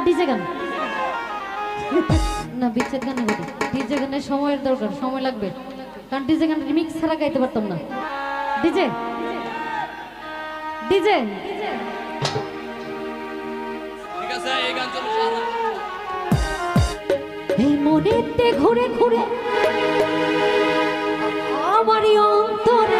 না ডিজে গান? না বিচ্ছেদ গান কথা ডিজে গানের সময়ের দরকার সময় লাগবে। কারণ ডিজে গান রিমিক্স ছাড়া গাইতে পারতাম না। ডিজে ডিজে এই মনেতে ঘুরে ঘুরে আমারই অন্তরে